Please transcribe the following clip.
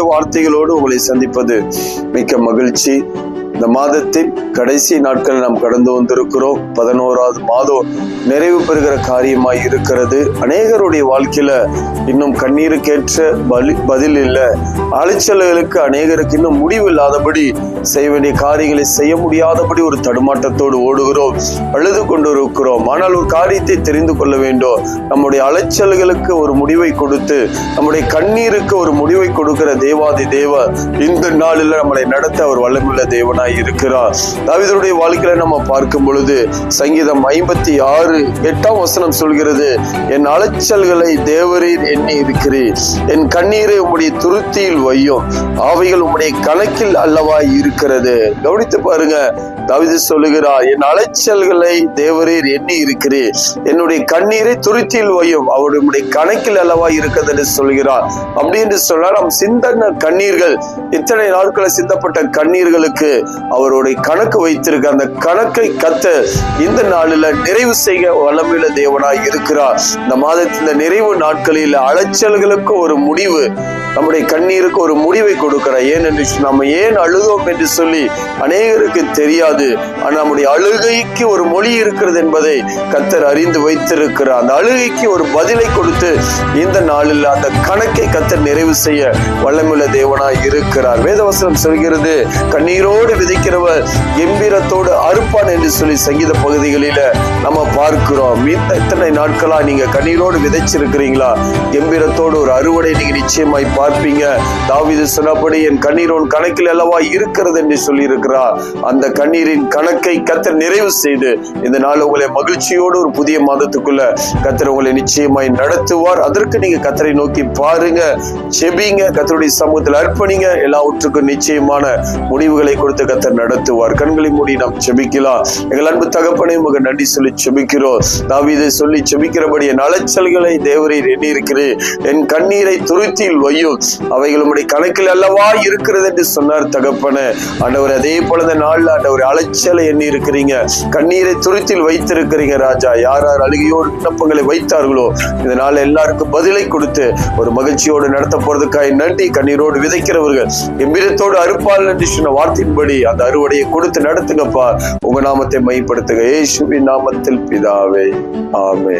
வார்த்தைகளோடு உங்களை சந்திப்பது மிக்க மகிழ்ச்சி. இந்த மாதத்தின் கடைசி நாட்கள் நாம் கடந்து வந்திருக்கிறோம். பதினோராவது மாதம் நிறைவு பெறுகிற காரியமாய் இருக்கிறது. அநேகருடைய வாழ்க்கையில இன்னும் கண்ணீருக்கேற்ற பலி பதில் இல்லை. அலைச்சல்களுக்கு அநேகருக்கு இன்னும் முடிவு இல்லாதபடி செய்ய வேண்டிய காரியங்களை செய்ய முடியாதபடி ஒரு தடுமாட்டத்தோடு ஓடுகிறோம். அழுது கொண்டு இருக்கிறோம் ஆனால் ஒரு காரியத்தை தெரிந்து கொள்ள வேண்டும். நம்முடைய அலைச்சல்களுக்கு ஒரு முடிவை கொடுத்து நம்முடைய கண்ணீருக்கு ஒரு முடிவை கொடுக்கிற தேவாதி தேவ இந்த நாளில் நம்மளை நடத்த அவர் வல்லமுள்ள தேவனாய் இருக்கிறார். தாவீதுடைய வாழ்க்கையில நம்ம பார்க்கும் பொழுது சங்கீதம் ஐம்பத்தி ஆறு எட்டாம் வசனம் சொல்கிறது என் அலைச்சல்களை தேவரீர் எண்ணி இருக்கிறீர். என் கண்ணீரை உம்முடைய துருத்தியில் வையும். அவைகள் உம்முடைய கணக்கில் அல்லவா இருக்கிறது. கவனித்து பாருங்க தாவீது சொல்லுகிறார் என் அலைச்சல்களை தேவரீர் எண்ணி இருக்கிறீர். என்னுடைய கண்ணீரை துருத்தியில் வையும். அவருடைய கணக்கில் அல்லவா இருக்கிறது? என்று சொல்கிறார் அப்படி என்று சொன்னால் நம் சிந்தன கண்ணீர்கள் இத்தனை நாட்களை சிந்தப்பட்ட கண்ணீர்களுக்கு அவருடைய கணக்கு வைத்திருக்க அந்த கணக்கை கத்த இந்த நாளில் நிறைவு செய்ய வளமையில தேவனாய் இருக்கிறார். இந்த மாதத்தின் இந்த நிறைவு நாட்களில் அலைச்சல்களுக்கு ஒரு முடிவு நம்முடைய கண்ணீருக்கு ஒரு முடிவை கொடுக்கிறார் ஏன் என்று நம்ம ஏன் அழுதோம் என்று சொல்லி அநேகருக்கு தெரியாது. ஆனால் நம்முடைய அழுகைக்கு ஒரு மொழி இருக்கிறது என்பதை கத்தர் அறிந்து வைத்திருக்கிறார். அந்த அழுகைக்கு ஒரு பதிலை கொடுத்து இந்த நாளில் அந்த கணக்கை கத்தர் நிறைவு செய்ய வல்லமுள்ள தேவனாய் இருக்கிறார். வேதவசனம் சொல்கிறது கண்ணீரோடு விதைக்கிறவர் கம்பீரத்தோடு அறுப்பான் என்று சொல்லி சங்கீத பகுதிகளில நம்ம பார்க்கிறோம். இந்த இத்தனை நாட்களா நீங்க கண்ணீரோடு விதைச்சிருக்கிறீங்களா? கம்பீரத்தோடு ஒரு அறுவடை நீங்க நிச்சயமாய் பார்ப்பீங்க. தாவிது சொன்னபடி என் கண்ணீரோன் கணக்கில் அல்லவா இருக்கிறது என்று சொல்லி இருக்கிறார் அந்த கண்ணீர் கண்ணீரின் கணக்கை கத்தர் நிறைவு செய்து இந்த நாள் உங்களை மகிழ்ச்சியோடு ஒரு புதிய மாதத்துக்குள்ள கத்தர் உங்களை நிச்சயமாய் நடத்துவார். அதற்கு நீங்க கத்தரை நோக்கி பாருங்க செபிங்க கத்தருடைய சமூகத்தில் அர்ப்பணிங்க. எல்லாவற்றுக்கும் நிச்சயமான முடிவுகளை கொடுத்து கத்தர் நடத்துவார். கண்களை மூடி நாம் செபிக்கலாம் எங்கள் அன்பு தகப்பனை உங்க நன்றி சொல்லி செபிக்கிறோம் தாவீதை சொல்லி செபிக்கிறபடி என் அலைச்சல்களை தேவரீர் எண்ணி என் கண்ணீரை துருத்தியில் வையும். அவைகள் உம்முடைய கணக்கில் அல்லவா இருக்கிறது என்று சொன்னார் தகப்பன. ஆண்டவர் அதே போல இந்த நாள்ல ஆண்டவர் அலைச்சலை எண்ணி இருக்கிறீங்க. கண்ணீரை துருத்தில் வைத்திருக்கிறீங்க ராஜா. யார் யார் அழுகையோடு விண்ணப்பங்களை வைத்தார்களோ இதனால எல்லாருக்கும் பதிலை கொடுத்து ஒரு மகிழ்ச்சியோடு நடத்த போறதுக்காய் நன்றி. கண்ணீரோடு விதைக்கிறவர்கள் எம்பிரத்தோடு அறுப்பால் நன்றி சொன்ன வார்த்தையின்படி அந்த அறுவடையை கொடுத்து நடத்துங்கப்பா. உங்க நாமத்தை மைப்படுத்துங்க ஏசுவின் நாமத்தில் பிதாவே. ஆமே